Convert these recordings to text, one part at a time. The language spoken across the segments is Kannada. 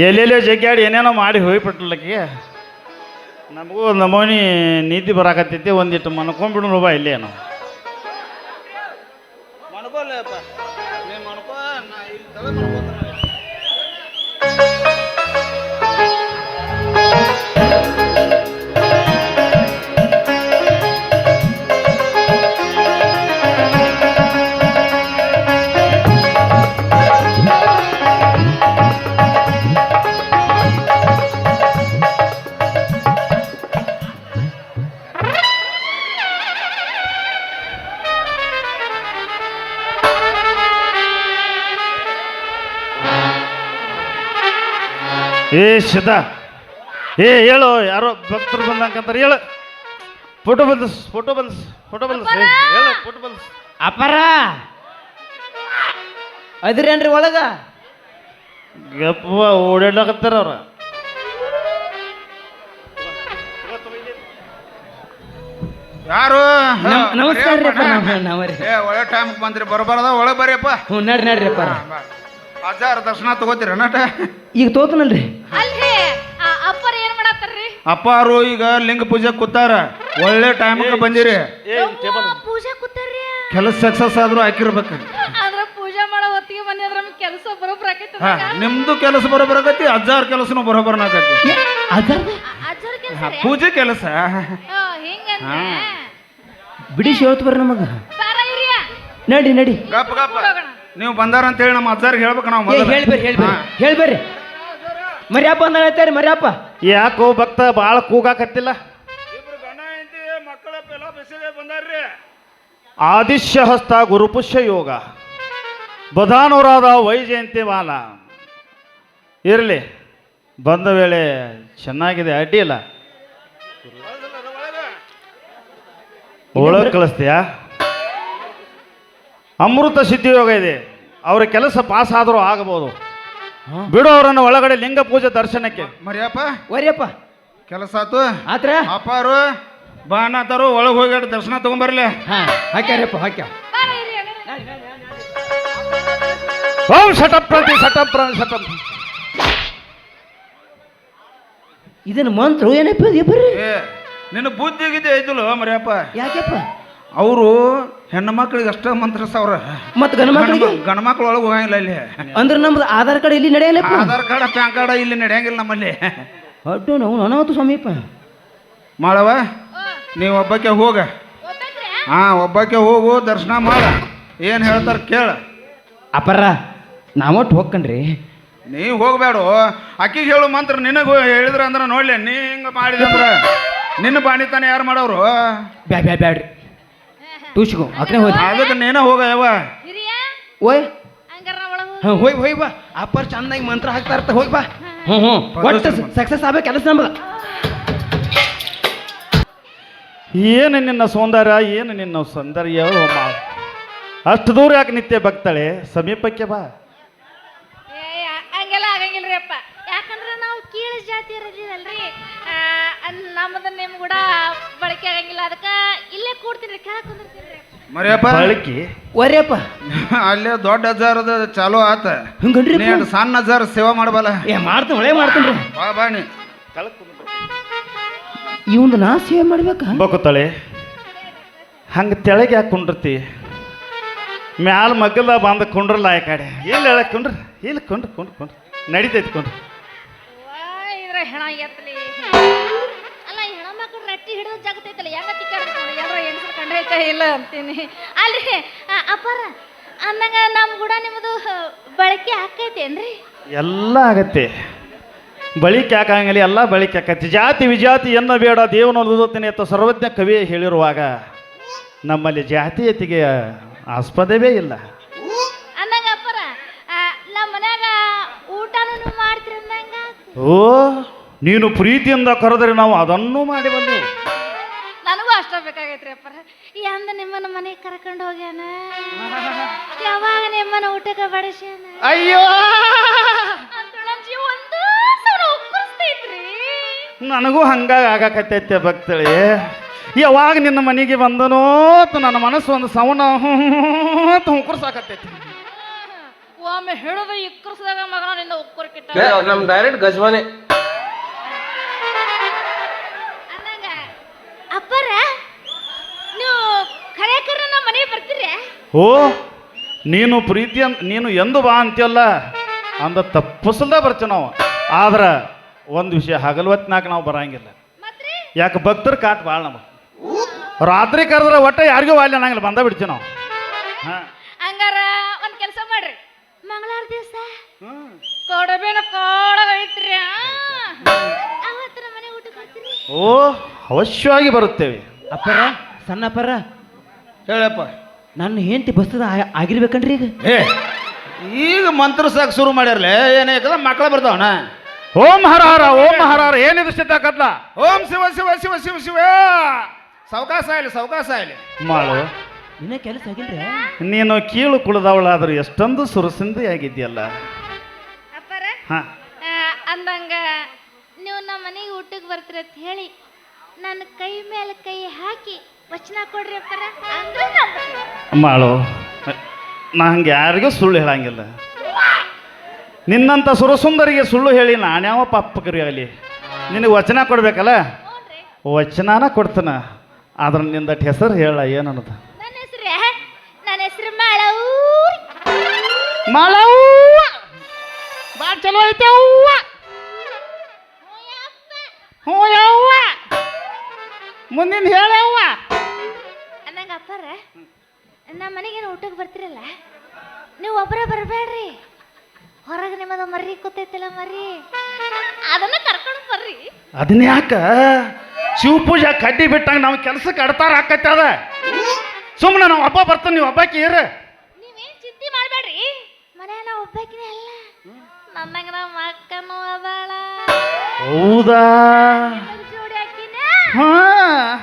ಎಲ್ಲೆಲ್ಲೋ ಜಗ್ಗಾಡಿ ಏನೇನೋ ಮಾಡಿ ಹೋಗಿಬಿಟ್ಲಕ್ಕೆ ನಮಗೂ ಒಂದು ನಮೂನಿ ನೀತಿ ಬರಾಕತ್ತೈತಿ ಒಂದಿಟ್ಟು ಮನ್ಕೊಂಬಿಡು ಬಾ ಇಲ್ಲೇನೋ. ಮನ್ಕೋಲ್ಲಪ್ಪ ಏ ಶಿದ ಏ ಹೇಳು ಯಾರೋ ಭಕ್ತರು ಬಂದಂಕಂತಾರೆ ಹೇಳು. ಫೋಟೋ ಬಂದಸ್ ಫೋಟೋ ಫೋಟೋ ಹೇಳು ಫೋಟೋ ಬಂದಸ್ ಅಪರ! ಅದಿರೇನ್ರಿ ಒಳಗ? ಗಪ್ಪ ಓಡಾಡ್ಲಕತ್ತಾರ ಅವ್ರ. ಯಾರು? ನಮ್- ನಮಸ್ಕಾರ ರೀ ಅಪ್ಪ ನಾವ್- ನಾವರಿ ಏ ಒಳ್ಳೆ ಟೈಮ್ ಬಂದ್ರಿ. ಬರಬಾರದ ಒಳಗೆ ಬರ್ರಿಯಪ್ಪ ಹ್ಞೂ ನಡ್ರಿ ನಡ್ರಿ ಹಜಾರ್ ದರ್ಶನ ತಗೋತೀರ ನಟ? ಈಗ ತೋತನಲ್ರಿ. ಅಲ್ರಿ ಆ ಅಪ್ಪರ ಏನ್ ಮಾಡತ್ತಾರ್ರಿ? ಅಪ್ಪಾರು ಈಗ ಲಿಂಗ ಪೂಜೆ ಕೂತಾರ. ಒಳ್ಳೆ ಟೈಮ್ಗೆ ಬಂದಿರಿ. ಪೂಜೆ ಕೂತಾರ್ರಿ? ಕೆಲಸ ಸಕ್ಸಸ್ ಆದ್ರೂ ಹಾಕಿರ್ಬೇಕು. ಆದ್ರ ಪೂಜೆ ಮಾಡೋ ಹೊತ್ತಿಗೆ ಬನ್ನಿ ಅದ್ರ ಕೆಲಸ ಬರೋಬ್ರ ಆಕೈತಿ ಹಾ ನಿಮ್ದು ಕೆಲಸ ಬರೋಬರಾಗತಿ ಹಜಾರ್ ಕೆಲಸನು ಬರೋಬರ ಅದಾರ್ದ ಅಜ್ಜರ ಕೆಲಸ ಪೂಜೆ ಕೆಲಸ. ಹಿಂಗಂದ್ರೆ? ಬಿಡಿಸಿ ಹೇಳ್ತು ಬರ್ರಿ ನಮಗ. ಬಾರ ನಡಿ ನಡಿ. ಗಪ್ಪ ಗಪ್ ಹೋಗೋಣ. ನೀವು ಬಂದಾರ ಅಂತ ಹೇಳಿ ನಮ್ಮ ಅಜ್ಜಾರಿಗೆ ಹೇಳ್ಬೇಕು ನಾವು ಮೊದಲು. ಹೇಳ್ಬೇರಿ ಹೇಳ್ಬೇರಿ ಹೇಳ್ಬೇರಿ ಮರ್ಯಾಪ ಅಂದ ಹೇಳ್ತಾರೆ ಮರ್ಯಾಪ ಯಾಕೋ ಭಕ್ತ ಭಾಳ ಕೂಗಾಕತ್ತಿಲ್ಲ? ಇಬ್ರು ಗಂಡ ಹೆಂಡತಿ ಮಕ್ಕಳ ಪೆಲ ಬೆಸಗೆ ಬಂದಾರ್ರಿ. ಆದಿಶ್ಯಹಸ್ತ ಗುರುಪುಷ್ಯ ಯೋಗ. ಬದಾನುರಾದ ವೈಜಯಂತಿ ವಾಲ ಇರಲಿ ಬಂದ ವೇಳೆ ಚೆನ್ನಾಗಿದೆ ಅಡ್ಡಿಯಿಲ್ಲ ಇಲ್ಲ. ಒಳಗೆ ಕಳಿಸ್ತೀಯಾ? ಅಮೃತ ಸಿದ್ಧಿಯೋಗ ಇದೆ. ಅವರ ಕೆಲಸ ಪಾಸ್ ಆದರೂ ಆಗಬಹುದು ಬಿಡು ಅವರನ್ನು ಒಳಗಡೆ ಲಿಂಗ ಪೂಜೆ ದರ್ಶನಕ್ಕೆ. ಮರಿಯಪ್ಪ. ವರಿಯಪ್ಪ. ಕೆಲಸ ಆತು ಆತ್ರ? ಅಪ್ಪಾರು ಬಾನಾತಾರು ಒಳಗೆ ಹೋಗಿ ದರ್ಶನ ತಗೊಂಬರ್ಲಿ. ಹಾ ಹಾಕ್ಯಾರಪ್ಪ ಹಾಕ್ಯ. ಓಂ ಸಟಪ್ ಪ್ರತಿ ಶಟಪ್ ಇದನ್ನ ಮಂತ್ರ ಏನಪ್ಪ ಬರ್ರಿ? ನಿನ್ನ ಬುದ್ಧಿಗಿದೆ ಐತಲ್ಲ ಮರಿಯಪ್ಪ. ಯಾಕೆಪ್ಪ? ಅವರು ಹೆಣ್ಣು ಮಕ್ಳಿಗೆ ಅಷ್ಟ ಮಂತ್ರ ಸಾವಿರ ಮತ್ ಗಂಡ ಮಕ್ಳಿಗೆ? ಗಂಡ ಮಕ್ಳು ಒಳಗೆ ಹೋಗಂಗಿಲ್ಲ ಇಲ್ಲಿ ಅಂದ್ರೆ ನಮ್ದು ಆಧಾರ್ ಕಾರ್ಡ್ ಇಲ್ಲಿ ನಡೆಯಲ್ಲ ಆಧಾರ್ ಕಾರ್ಡ್ ಪ್ಯಾನ್ ಕಾರ್ಡ್ ಇಲ್ಲಿ ನಡೆಯಂಗಿಲ್ಲ ನಮ್ಮಲ್ಲಿ. ಅಡ್ಡು ನಾವು ನನವತ್ತು ಸಮೀಪ ಮಾಡವ ನೀವು ಒಬ್ಬಕ್ಕೆ ಹೋಗ. ಹಾಂ ಒಬ್ಬಕ್ಕೆ ಹೋಗು ದರ್ಶನ ಮಾಡ. ಏನು ಹೇಳ್ತಾರ ಕೇಳ. ಅಪರ ನಾವೊಟ್ಟು ಹೋಗ್ಕಣ್ರಿ ನೀವು ಹೋಗ್ಬೇಡು ಅಕ್ಕಿಗೆ ಹೇಳು ಮಂತ್ರ ನಿನಗೆ ಹೇಳಿದ್ರ ಅಂದ್ರೆ ನೋಡ್ಲಿ ನೀ ಹಿಂಗೆ ಮಾಡಿದೆ ಅಂದ್ರೆ. ನಿನ್ನ ಬಾಣಿತಾನೆ ಯಾರು ಮಾಡೋರು? ಬ್ಯಾ ಬ್ಯಾ ಬ್ಯಾಡ್ರಿ. ಟೂಸ್ಗೋ ಅಕ್ನೆ ಹೋದ್ ಅದಕ್ಕೆ ನೇನ ಹೋಗ ಯಾವ ಓಯ್. ಹಾಂ ಹೋಯ್ ಹೋಯ್ ಬಾ. ಅಪ್ಪರ್ ಚಂದಾಗಿ ಮಂತ್ರ ಹಾಕ್ತಾ ಇರ್ತ ಹೋಯ್ ಬಾ. ಹ್ಞೂ ಹ್ಞೂ ಒಟ್ಟು ಸಕ್ಸಸ್ ಆಗ್ಬೇಕು ಕೆಲಸ ನಮ್ಗೆ. ಏನು ನಿನ್ನ ಸೌಂದರ್ಯ ಏನು ನಿನ್ನ ಸೌಂದರ್ಯ ಮಾ. ಅಷ್ಟು ದೂರ ಯಾಕೆ ನಿತ್ಯ ಬಗ್ತಾಳೆ ಸಮೀಪಕ್ಕೆ ಬಾ. ಏ ಹಂಗೆಲ್ಲ ಆಗಂಗಿಲ್ರಿ ಅಪ್ಪ. ಯಾಕಂದ್ರೆ ನಾವು ಕೀಳ ಜಾತಿ ಇರಲಿಲ್ಲಲ್ರಿ ನಮ್ಮದ ನಿಮ್ ಕೂಡ ಬಳಕೆ ಆಗಂಗಿಲ್ಲ. ಅದಕ್ಕ ಇಲ್ಲೇ ಕೂಡ್ತೀನಿ ಕೆಳಗೆ ಕುಂದಿರ್ತೀನಿ ಮರಿಯಪ್ಪ. ಬಳಕೆ? ಒರಿಯಪ್ಪ ಅಲ್ಲೇ ದೊಡ್ಡ ಹಜಾರದ ಚಾಲು ಆತ. ಹಂಗನ್ರಿ ನೀ ಸಣ್ಣ ಹಜಾರ ಸೇವಾ ಮಾಡಬಲ್ಲ. ಏ ಮಾಡ್ತೀನಿ ಒಳ್ಳೆ ಮಾಡ್ತೀನಿ ರೀ. ಬಾ ಬಾ ನೀ. ಇವಂದು ನಾ ಸೇವೆ ಮಾಡ್ಬೇಕಾ? ಬಕುತ್ತಳೆ ಹಂಗೆ ತೆಳಗೆ ಯಾಕೆ ಕುಂಡಿರ್ತಿ? ಮ್ಯಾಲ ಮಗ್ಗಲ್ದ ಬಂದ ಕುಂಡ್ರಲ್ಲ ಆ ಕಡೆ. ಇಲ್ಲಿ ಹೇಳಕ್ ಕುಂಡ್ರಿ ಇಲ್ಲಿ ಕುಂಡ್ರಿ ಕುಂಡ್ರಿ ಕುಂಡ್ರಿ. ನಡೀತೈತಿ ಕುಂಡ್ರ. ಇದ್ರ ಹೆಣ ಎತ್ತಲಿ? ಅಲ್ಲ ಈ ಹೆಣ ಮಕ್ಳು ರಟ್ಟಿ ಹಿಡಿದು ಜಗತ್ತೈತಲ್ಲ ಯಾಕ ಯಾರೋ ಹೆಣ್ಸರು ಕಂಡೈತೆ ಇಲ್ಲ ಅಂತೀನಿ. ಅಲ್ಲಿ ಆ, ಅಪ್ಪಾರ ಅಂದಂಗ ನಮ್ಮ ಕೂಡ ನಿಮ್ಮದು ಬಳಕೆ ಆಕೈತೇನ್ರಿ ಎಲ್ಲ ಆಗತ್ತೆ. ಬಳಿಕೆ ಯಾಕಾಗಂಗಿಲ್ಲ ಎಲ್ಲ ಬಳಿಕೆ ಆಕೈತಿ ಜಾತಿ ವಿಜಾತಿ ಎನ್ನ ಬೇಡ ದೇವನ ಓದುತ್ತೇನೆ ಅಂತ ಸರ್ವಜ್ಞ ಕವಿ ಹೇಳಿರುವಾಗ ನಮ್ಮಲ್ಲಿ ಜಾತೀಯತೆಗೆ ಆಸ್ಪದವೇ ಇಲ್ಲ ಅಂದಂಗ ಅಪ್ಪಾರ ಆ, ನಮ್ಮ ಮನ್ಯಾಗ ಊಟನೂ ನೀವು ಮಾಡ್ತೀರಿ ಅಂದಂಗ ಓ ನೀನು ಪ್ರೀತಿಯಿಂದ ಕರೆದರೆ ನಾವು ಅದನ್ನು ಮಾಡಿ ಬಂದೆವು ನನಗೂ ಅಷ್ಟ ಬೇಕಾಗೈತ್ರಿ ಅಪ್ಪ ಈ ಅಂದ ನಿಮ್ಮನ್ನ ಮನೆಗೆ ಕರ್ಕೊಂಡು ಹೋಗ್ಯಾನ? ಯಾವಾಗ ನಿಮ್ಮನ್ನ ಊಟಕ್ಕೆ ಬಡಿಸ್ಯಾನ? ಅಯ್ಯೋ! ನನಗೂ ಹಂಗಾಗಿ ಆಗಾಕತ್ತೈತೆ ಭಕ್ತಳಿ. ಯಾವಾಗ ನಿನ್ನ ಮನೆಗೆ ಬಂದನೋ ಅಂತ ನನ್ನ ಮನಸ್ಸು ಒಂದು ಸವನ ಹುಂಕುರ್ಸಾಕತ್ತೈತಿ ಒಮ್ಮೆ ಹಿಡಿದು ಇಕ್ಕರ್ಸಿದಾಗ ಮಗನ ನಿಂದ ಉಕ್ಕರ್ ಕಿಟ್ಟ ನಮ್ ಡೈರೆಕ್ಟ್ ಗಜ್ವಾನೆ. ಅನ್ನಂಗ ಅಪ್ಪರ ನೀವು ಕರೆಕರ ನಮ್ಮ ಮನೆಗೆ ಬರ್ತೀರಿ? ಓ ನೀನು ಪ್ರೀತಿ ಅಂತ ನೀನು ಎಂದು ಬಾ ಅಂತೀಯಲ್ಲ ಅಂದ ತಪ್ಪಿಸಲ್ದ ಬರ್ತೀವಿ ನಾವು. ಆದ್ರೆ ಒಂದು ವಿಷಯ ಹಗಲ್ವತ್ನಾಗ ನಾವು ಬರಂಗಿಲ್ಲ. ಮತ್ರಿ? ಯಾಕೆ ಭಕ್ತರ ಕಾಟ್ ಭಾಳ ನಮಗೆ. ರಾತ್ರಿ ಕರೆದ್ರೆ ಒಟ್ಟ ಯಾರಿಗೂ ವಾಲ್ಯ ಅನ್ನಂಗಿಲ್ಲ ಬಂದ ಬಿಡ್ತೀವಿ ನಾವು. ಹಾಂ. ಹಂಗಾರ ಒಂದ್ ಕೆಲಸ ಮಾಡ್ರಿ ಕೊಡಬೇನ ಕಾಳಗೈತ್ರಿ ಅವತ್ತರ ಮನೆ ಊಟಕ್ಕೆ ಬರ್ತೀರಿ ಓ ಅವಶ್ಯವಾಗಿ ಬರುತ್ತೇವೆ. ಅಪ್ಪರ ಸಣ್ಣ ಅಪ್ಪರ ಹೇಳಪ್ಪ. ನನ್ನ ಹೆಂಡತಿ ಬಸ್ತದ ಆ- ಆಗಿರ್ಬೇಕನ್ರಿ ಈಗ? ಏ ಈಗ ಮಂತ್ರ ಸಾಕ್ ಶುರು ಮಾಡ್ಯಾರಲ್ಲ ಏನೇ ಮಕ್ಕಳ ಬರ್ತಾವಣ ಓಂ ಹರ ಹರ ಓಂ ಹರ ಹರ ಏನಿದು ಕದ್ಲ ಓಂ ಶಿವ ಶಿವ ಶಿವ ಶಿವ ಶಿವ. ಸಾವಕಾಶ ಆಯ್ಲಿ ಸಾವಕಾಶ ಆಯ್ಲಿ ಮಾಡು ಇನ್ನ ಕೆಲಸ ಆಗಿಲ್ರಿ ನೀನು ಕೀಳು ಕುಳಿದವಳಾದರೂ ಎಷ್ಟೊಂದು ಸುರಸಿಂದಿ ಅಂದಂಗ ನೀವು ನಮ್ಮ ಮನೆಗೆ ಊಟಕ್ಕೆ ಬರ್ತೀರ ಅಂತ ಹೇಳಿ ನನ್ನ ಕೈ ಮೇಲೆ ಕೈ ಹಾಕಿ ವಚನ ಕೊಡ್ರಿ ಅಪ್ಪರ. ಅಂದ್ರೆ. ಮಾಡು ನಾ ಹಂಗೆ ಯಾರಿಗೂ ಸುಳ್ಳು ಹೇಳಂಗಿಲ್ಲ. ನಿನ್ನಂಥ ಸುರಸುಂದರಿಗೆ ಸುಳ್ಳು ಹೇಳಿ ನಾನ್ಯಾವ ಪಾಪಕರಿ ಆಗಲಿ. ನಿನಗೆ ವಚನ ಕೊಡ್ಬೇಕಲ್ಲ? ಹ್ಞೂನ್ರಿ ವಚನಾನ ಕೊಡ್ತಾನ. ಆದ್ರೆ ನಿಂದಟ್ ಹೆಸರು ಹೇಳ ಏನನ್ನದ? ನನ್ನ ಹೆಸರು ನನ್ನ ಹೆಸರು ಚಲೋ ಐತೆ ಅವ್ವ. ಹ್ಞೂ ಯವ್ವ ಮುಂದಿನ ಹೇಳವ್ವ. ಅಂದಂಗ ಅಪ್ಪರ ನಮ್ಮ ಮನೆಗೇನು ಊಟಕ್ಕೆ ಬರ್ತಿರಲ್ಲ? ನೀವು ಒಬ್ಬರೇ ಬರಬೇಡ್ರಿ. ಹೊರಗೆ ನಿಮ್ಮದ ಮರಿ ಕೂತೈತಿಲ್ಲ ಮರಿ ಅದನ್ನ ಕರ್ಕೊಂಡು ಬರ್ರಿ. ಅದನ್ನ ಯಾಕ? ಶಿವಪೂಜಾ ಕಡ್ಡಿ ಬಿಟ್ಟಂಗ ನಾವು ಕೆಲಸಕ್ಕೆ ಅಡ್ತಾರ ಆಕೈತೆ ಅದ. ಸುಮ್ಮನೆ ನಾವು ಹಬ್ಬ ಬರ್ತಾನೆ ನೀವು ಹಬ್ಬಕ್ಕೆ ಇರ ನೀವೇನ್ ಚಿಂತೆ ಮಾಡಬೇಡ್ರಿ ಮನೆ ನಾ ಒಬ್ಬಾಕಿನೇ ಅಲ್ಲ ನನ್ನಂಗ ನಮ್ಮ ಅಕ್ಕನೂ ಅದಾಳ. ಹೌದಾ? ನಿಮಗ್ ಜೋಡಿ ಹಾಕಿನ? ಹಾ.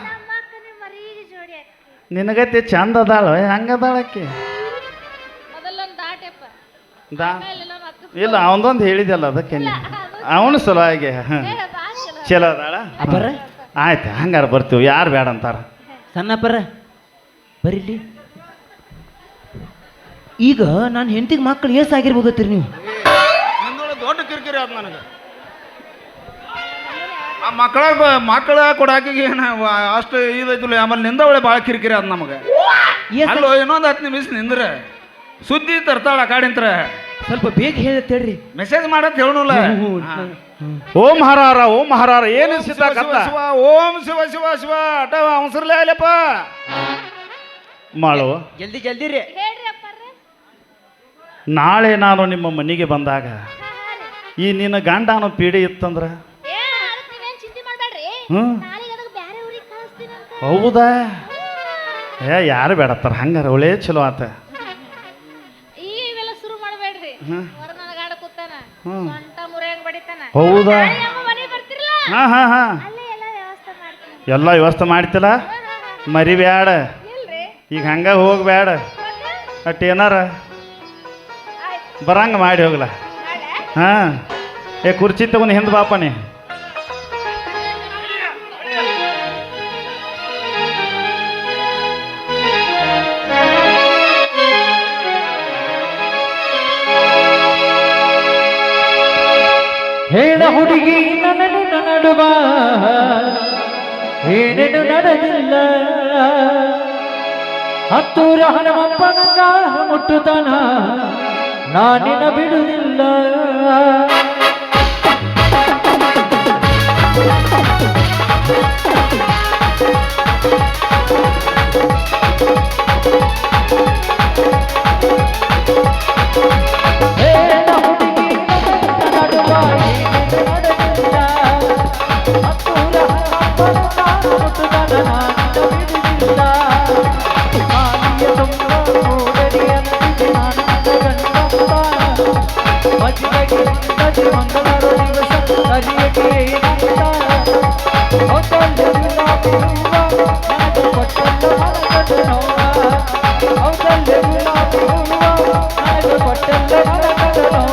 ನಮ್ಮ ಅಕ್ಕನ ಮರಿಗೆ ಜೋಡಿ ಹಾಕಿ. ನಿನಗತ್ತೆ ಚಂದ ಅದಾಳ ಹೆಂಗದಾಳಕ್ಕೆ ಮೊದಲೊಂದು ದಾಟೆಪ್ಪ ದಾ ಆಮೇಲೆಲ್ಲ ಮತ್ತೆ ಇಲ್ಲ ಅವನದೊಂದು ಹೇಳಿದಲ್ಲ ಅದಕ್ಕೆ ಅವನು ಸಲುವಾಗಿ ಹಾಗೆ ಚಲೋ. ಅದಾಳ? ಅಪ್ಪರ ಆಯ್ತು ಹಂಗಾರ ಬರ್ತೀವಿ ಯಾರು ಬೇಡ ಅಂತಾರ? ಸಣ್ಣಪ್ಪರ ಬರೀಲಿ. ಈಗ ನಾನು ಹೆಂಡತಿಗೆ ಮಕ್ಕಳು ಎಷ್ಟು ಆಗಿರ್ಬೋದತ್ತೀರಿ ನೀವು? ದೊಡ್ಡ ಕಿರಿಕಿರಿ ಆದ ನನಗೆ. ಆ ಮಕ್ಕಳ ಮಕ್ಕಳ ಕೊಡಾಕಿಗೆ ಏನ ಅಷ್ಟು ಇದೈತಿಲ್ಲ ಆಮೇಲೆ ನಿಂದ ಒಳ್ಳೆ ಭಾಳ ಕಿರಿಕಿರಿ ಆದ್ ನಮಗೆ. ಅಲ್ಲೋ ಇನ್ನೊಂದು ಹತ್ತು ನಿಮಿಷ ನಿಂದ್ರೆ. ಸುದ್ದಿ ತರ್ತಾಳ ಕಾಡಿಂತ್ರ ಸ್ವಲ್ಪ ಬೇಗ ಹೇಳ್ತೇಳ್ರಿ ಮೆಸೇಜ್ ಮಾಡತ್ ಹೇಳ ಓಂ ಹರಾರ ಹರ ಓಂ ಹರಾರ ಹರ ಏನು ಶಿವ ಓಂ ಶಿವ ಶಿವ ಶಿವ ಅಟ ಅವಸರಲೇ ಅಲ್ಲಪ್ಪ. ಮಾಡು. ಜಲ್ದಿ ಜಲ್ದಿ ರೀ. ನಾಳೆ ನಾನು ನಿಮ್ಮ ಮನೆಗೆ ಬಂದಾಗ. ಈ ನಿನ್ನ ಗಂಡ ಅನ್ನೋ ಪೀಡೆ ಇತ್ತಂದ್ರ? ಹೌದಾ? ಏ ಯಾರು ಬೇಡತ್ತಾರ? ಹಂಗಾರ ಒಳ್ಳೆ ಚಲೋ ಆತ. ಹೌದಾ? ಹಾ ಹಾ ಹಾ. ಎಲ್ಲ ವ್ಯವಸ್ಥೆ ಮಾಡ್ತಿಲ್ಲ. ಮರಿಬ್ಯಾಡ. ಈಗ ಹಂಗ ಹೋಗ್ಬೇಡ? ಅಟ್ ಏನಾರ? ಬರಂಗ ಮಾಡಿ ಹೋಗ್ಲ. ಹಾ. ಏ, ಕುರ್ಚಿ ತಗೊಂಡು ಹಿಂದ್ ಬಾಪ ನೀ ಹೇಳ ಹುಡುಗಿ, ನನ್ನನ್ನು ನಡುವ ಏನೇನು ನಡೆದಿಲ್ಲ. ಹತ್ತೂರ ಹನುಮಪ್ಪನಂಗ ಮುಟ್ಟುತ್ತಾನ. ನಾನಿನ ಬಿಡುವುದಿಲ್ಲ. ಹೇಳ ನನಗೆ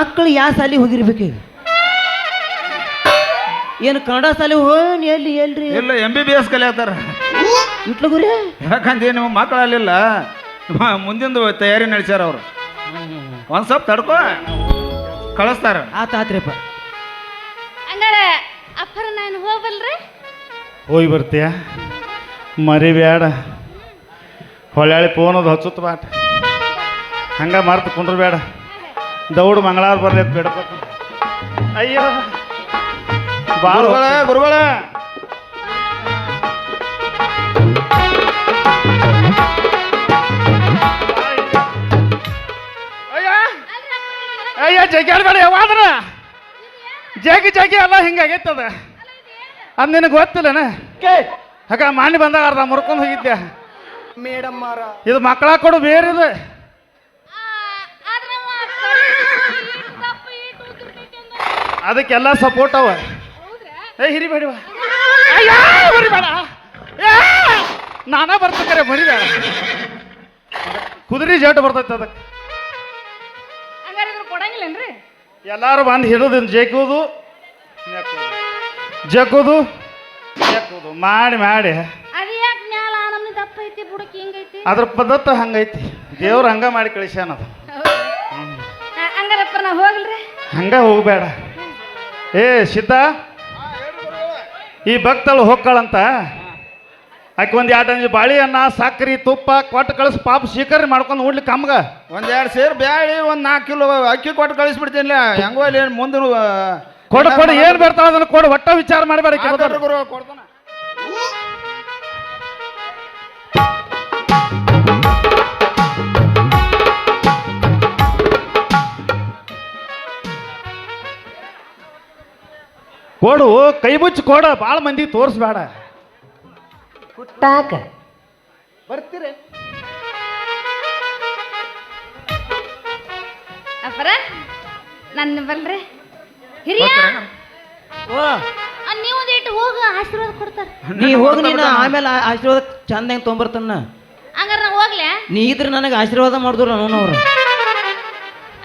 ಮಕ್ಕಳು ಯಾವ ಸಾಲಿ ಹೋಗಿರ್ಬೇಕು? ಈಗ? ಏನು ಕನ್ನಡ ಸಾಲಿ ಹೋ ಎಲ್ಲಿ ಎಲ್ರಿ? ಇಲ್ಲ ಎಂ ಬಿ ಬಿ ಎಸ್ ಕಲಿಯತ್ತಾರ ಇಟ್ಲಗುರಿ ಯಾಕಂದ್ರೆ ನಿಮ್ಮ ಮಕ್ಕಳು ಅಲ್ಲಿಲ್ಲ ಮುಂದಿನ ಮುಂದಿಂದು ತಯಾರಿ ನಡೆಸ್ಯಾರ ಅವರು. ಒಂದು ಸ್ವಲ್ಪ ತಡ್ಕೋ ಕಳಿಸ್ತಾರ. ಆತ ಆತ್ರಿಪ್ಪ ಹಂಗಾರೆ ಅಪ್ಪರ ನಾನು ಹೋಗಲ್ರಿ? ಹೋಗಿ ಬರ್ತೀಯ? ಮರಿಬೇಡ ಹೊಳ್ಯಾಳಿ ಫೋನ್ ಅದು ಹಚ್ಚುತ್ತ ಬಾಟ. ಹಂಗ ಮರ್ತು ಕುಂಡ್ರ ಬೇಡ ದೌಡು ಮಂಗಳಾರ ಬರ್ಲಿ ಅಂತ ಬೇಡಬೇಕು ಅಯ್ಯೋ. ಬಾಳ ಗುರುಗಳ ಅಯ್ಯ. ಜಗ್ಗಿ ಜಗ್ಯಾಡ್ಬೇಡ ಯಾವಾದ್ರ ಜಗ್ಗಿ ಜಗಿ ಎಲ್ಲ ಹಿಂಗಾಗೈತದ ಅದು ನಿನಗೆ ಗೊತ್ತಿಲ್ಲನ? ಹಾಗ ಮಾನಿ ಬಂದಾಗ ಅರ್ಧ ಮುರ್ಕೊಂಡು ಹೋಗಿದ್ದೆ ಮೇಡಮ್ಮಾರ ಇದು ಮಕ್ಕಳ ಕೊಡು ಬೇರೆ ಅದಕ್ಕೆಲ್ಲ ಸಪೋರ್ಟ್ ಅವ? ಏ ಹಿರಿಬೇಡಿವ ಬೇಡ. ಮರಿಬೇಡ! ನಾನ ಬರ್ಬೇಕಾರೆ ಮರಿಬೇಡ ಕುದುರೆ ಜೇಟ್ ಬರ್ತೈತೆ ಅದಕ್ಕೆ. ಕೊಡಂಗಿಲ್ಲೇನ್ರಿ? ಎಲ್ಲಾರು ಬಂದು ಹಿಡಿದು ಜಗ್ಗೋದು ಜಕ್ಕುದು ಜಗ್ಗೋದು ಮಾಡಿ ಮಾಡಿ. ಅದ್ರ ಪದ್ಧತಿ ಹಂಗೈತಿ ದೇವ್ರು ಹಂಗ ಮಾಡಿ ಕಳಿಸ್ಯಾನ ಅದು. ಹಂಗ ಹೋಗ್ಬೇಡ. ಏ ಸಿದ್ಧ ಈ ಭಕ್ತಳು ಹೊಕ್ಕಳಂತ? ಆಕೆ ಒಂದು ಎರಡು ಅಂಜು ಬಾಳೆಹಣ್ಣ ಸಕ್ಕರೆ ತುಪ್ಪ ಕೊಟ್ಟು ಕಳಿಸ್ ಪಾಪ ಸ್ವೀಕಾರ ಮಾಡ್ಕೊಂಡು ಉಡ್ಲಿ ಕಮ್ಗ ಒಂದು ಎರಡು ಸೇರ್ ಬ್ಯಾಳಿ ಒಂದು ನಾಲ್ಕು ಕಿಲೋ ಅಕ್ಕಿ ಕೊಟ್ಟು ಕಳಿಸ್ಬಿಡ್ತೀನಿ ಹೆಂಗೋ ಇಲ್ಲಿ ಏನು ಮುಂದೆ ಕೊಡು ಕೊಡು ಏನು ಬರ್ತಾವ ಅದನ್ನ ಕೊಡು ಒಟ್ಟ ವಿಚಾರ ಮಾಡಬೇಡ ಕೊಡ್ತಾನ. ಕೊಡು ಕೈ ಮುಚ್ಚಿ ಕೊಡ ಭಾಳ ಮಂದಿ ತೋರಿಸ್ಬೇಡ. ಹುಟ್ಟಾಕ ಬರ್ತೀರಿ. ಅಪ್ಪರ ನನ್ನ ಬಲ್ರಿ. ಹಿರಿಯ. ಓ. ನೀವು ಒಂದು ಇಟ್ಟು ಹೋಗ ಆಶೀರ್ವಾದ ಕೊಡ್ತಾರ. ನೀ ಹೋಗಿ ನೀನು ಆಮೇಲೆ ಆ- ಆಶೀರ್ವಾದ ಚಂದ ಹೆಂಗೆ ತೊಗೊಂಬರ್ತಾನ ಹಂಗಾರ ನಾ ಹೋಗ್ಲೆ? ನೀ ಇದ್ರೆ ನನಗೆ ಆಶೀರ್ವಾದ ಮಾಡಿದ್ರು ನಾನು ಅವ್ರು.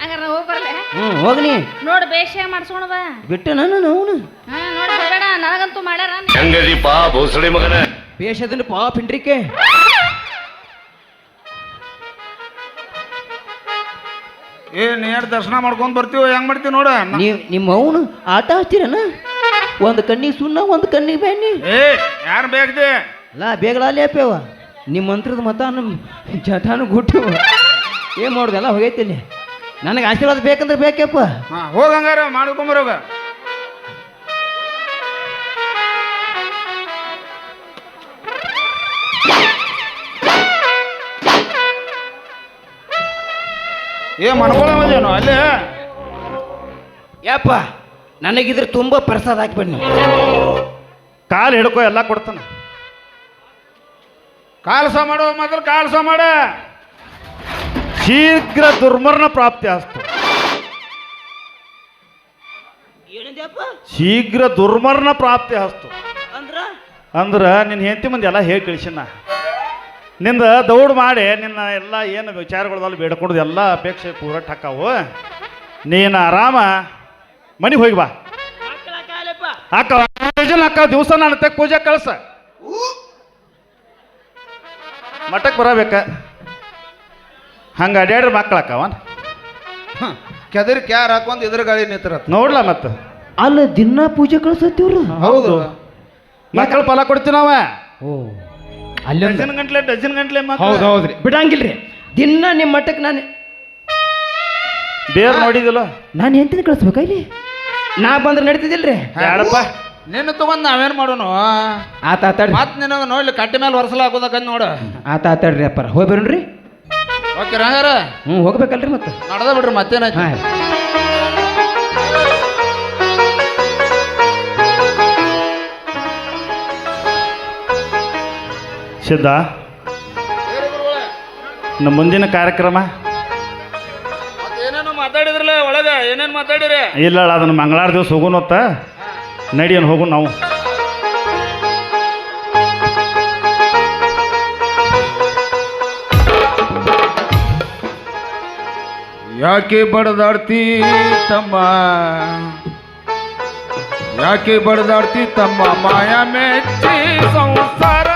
ಹಂಗಾರ ನಾ ಹೋಗಿ ಬರ್ಲೆ ಹ್ಞೂ ಹೋಗಿ ನೀ ನೋಡು ಬೇಷ ಮಾಡ್ಸೋಣ ಬಾ. ಬಿಟ್ಟು ನಾನು ಅವನು ಹಾ ನೋಡಿ ಬರ್ಬೇಡ ನನಗಂತೂ ಮಾಡ್ಯಾರ ಹೆಂಗದಿಪ್ಪ ಭೋಸಳೆ ಮಗನ? ಬೇಷದನ್ನ ಪಾಪ ಹಿಂಡ್ರಿಕೆ ಏ ನೇರ್ ದರ್ಶನ ಮಾಡ್ಕೊಂಡ್ ಬರ್ತೀವಿ ಹೆಂಗ್ ಮಾಡ್ತೀವಿ ನೋಡ? ನೀವು ನಿಮ್ಮ ಅವನು ಆಟ ಹಚ್ಚಿರನ ಒಂದು ಕಣ್ಣಿಗೆ ಸುಣ್ಣ ಒಂದು ಕಣ್ಣಿಗೆ ಬೆಣ್ಣಿ. ಏ ಯಾರು ಬೇಕದೆ ಅಲ್ಲ ಬೇಗಲ ಅಪ್ಪವ ನಿಮ್ಮ ಮಂತ್ರದ ಮತ ನಮ್ಮ ಜಟಾನು ಗುಟ್ಟು ಏನು ಮಾಡೋದೆಲ್ಲ ಹೋಗೈತಿ ನನಗೆ ಆಶೀರ್ವಾದ ಬೇಕಂದ್ರೆ ಬೇಕಪ್ಪ. ಹಾ ಹೋಗಂಗಾರ ಮಾಡ್ಕೊಂಬರೋಗ. ಏ ಮಾಡ್ಕೊಳ್ಳೋದೇನು ಅಲ್ಲೇ. ಯಪ್ಪ ನನಗಿದ್ರೆ ತುಂಬ ಪ್ರಸಾದ ಹಾಕಿಬಿಡಿ ನೀವು ಕಾಲು ಹಿಡ್ಕೊ ಎಲ್ಲ ಕೊಡ್ತಾನ. ಕಾಲ್ಸ ಮಾತ್ರ ಮೊದಲು ಕಾಲ್ಸ ಮಾಡ. ಶೀಘ್ರ ದುರ್ಮರಣ ಪ್ರಾಪ್ತಿ ಆಸ್ತು. ಏನಿದೆಯಪ್ಪ? ಶೀಘ್ರ ದುರ್ಮರಣ ಪ್ರಾಪ್ತಿ ಆಸ್ತು. ಅಂದ್ರ? ಅಂದ್ರೆ ನಿನ್ನ ಹೆಂಡತಿ ಮಂದಿ ಎಲ್ಲ ಹೇಳಿ ಕಳಿಸಿನ. ನಿಂದ ದೌಡ್ ಮಾಡಿ ನಿನ್ನ ಎಲ್ಲ ಏನು ವಿಚಾರಗಳದಲ್ಲಿ ಬೇಡ್ಕೊಂಡು ಎಲ್ಲ ಅಪೇಕ್ಷೆ ಪೂರ ಹಾಕಾವು. ನೀನು ಆರಾಮ? ಮನೆಗೆ ಹೋಗಿ ಬಾ. ಅಕ್ಕ ಅಕ್ಕ ದಿವಸ ನಾನು ತೆಗ್ ಪೂಜೆ ಕಳ್ಸ. ಮಠಕ್ಕೆ ಬರಬೇಕ. ಹಂಗೆ ಅಡ್ಯಾಡ್ರಿ ಮಕ್ಕಳು ಅಕ್ಕವನ್ ಕೆದರಿ ಕ್ಯಾರ್ ಹಾಕೊಂಡ್ ಇದ್ರ ಗಾಳಿ ನಿಂತಿರ ನೋಡ್ಲ ಮತ್ತೆ? ಅಲ್ಲ ದಿನ ಪೂಜೆ ಕಳ್ಸತ್ತಿವ್ರು? ಹೌದು. ಮಕ್ಕಳು ಫಲ ಕೊಡ್ತೀವಿ ನಾವ? ಓ ಅಲ್ಲೊಂದು ಡಜನ್ ಗಂಟ್ಲೆ ಡಜನ್ ಗಂಟ್ಲೆ ಹೌದು ಮಕ್ಕಳು. ಹೌದ್ರಿ ಬಿಡಂಗಿಲ್ರಿ. ದಿನ ನಿಮ್ಮ ಮಟ್ಟಕ್ಕೆ ನಾನು ಬೇರ್ ನೋಡಿದಿಲ್ಲ? ನಾನು ಎಂತಿನ ಕಳಿಸ್ಬೇಕಾ ಇಲ್ಲಿ? ನಾ ಬಂದ್ರೆ ನಡೀತಿದಿಲ್ರಿ? ಬೇಡಪ್ಪ ನಿನ್ನ ತಗೊಂಡ್ ನಾವೇನ್ ಮಾಡೋನು? ಆತ ಆತಾಡ್ರಿ ಮತ್ ನಿನಗ ನೋಡ್ಲಿ ಕಟ್ಟಿ ಮೇಲೆ ವರ್ಷಲ ಹಾಕೋದಕ್ಕಂದ್ ನೋಡು. ಆತ ಆತಾಡ್ರಿ ಅಪ್ಪಾರ. ಹೋಗಿ ಬರೋಣ್ರಿ. ಓಕೆ ಹಂಗಾರ ಹ್ಞೂ ಹೋಗ್ಬೇಕಲ್ರಿ ಮತ್ತೆ. ನಡೆದ ಬಿಡ್ರಿ ಮತ್ತೇನಾಯ್ತು? ಹಾಂ ಸಿದ್ಧ ನಮ್ಮ ಮುಂದಿನ ಕಾರ್ಯಕ್ರಮ? ಏನೇನು ಮಾತಾಡಿದ್ರಲ್ಲ ಒಳಗೆ ಏನೇನು ಮಾತಾಡಿರಿ? ಇಲ್ಲ ಅದನ್ನ ಮಂಗಳಾರ ದಿವಸ ಹೋಗೋಣ ನಡಿಯನ್ ಹೋಗೋಣ ನಾವು. ಯಾಕೆ ಬಡದಾಡ್ತಿ ತಮ್ಮ? ಯಾಕೆ ಬಡದಾಡ್ತಿ ತಮ್ಮ? ಮಾಯ ಮೆಚ್ಚಿ ಸಂಸಾರ